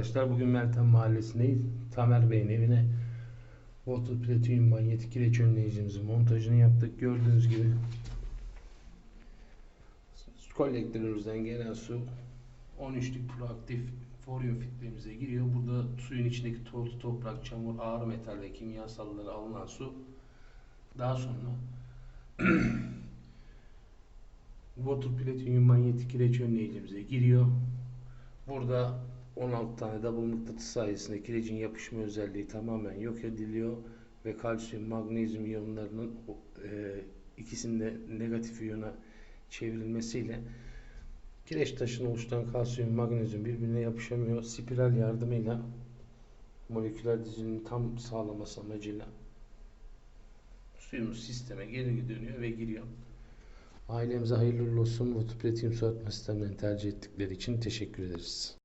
Arkadaşlar bugün Meltem Mahallesi'ndeyiz. Tamer Bey'in evine Water Platinum manyetik kireç önleyicimizin montajını yaptık. Gördüğünüz gibi kolektörümüzden gelen su 13'lük proaktif folyum filtremize giriyor. Burada suyun içindeki toz, toprak, çamur, ağır metal ve kimyasalları alınan su daha sonra Water Platinum manyetik kireç önleyicimize giriyor. Burada 16 tane double mıknatıs sayesinde kirecin yapışma özelliği tamamen yok ediliyor ve kalsiyum, magnezyum iyonlarının e, ikisinde negatif iyona çevrilmesiyle kireç taşını oluşturan kalsiyum, magnezyum birbirine yapışamıyor. Spiral yardımıyla moleküler dizilimi tam sağlaması amacıyla suyumuz sisteme geri dönüyor ve giriyor. Ailemize hayırlı olsun. Water Platinum su arıtma sistemlerini tercih ettikleri için teşekkür ederiz.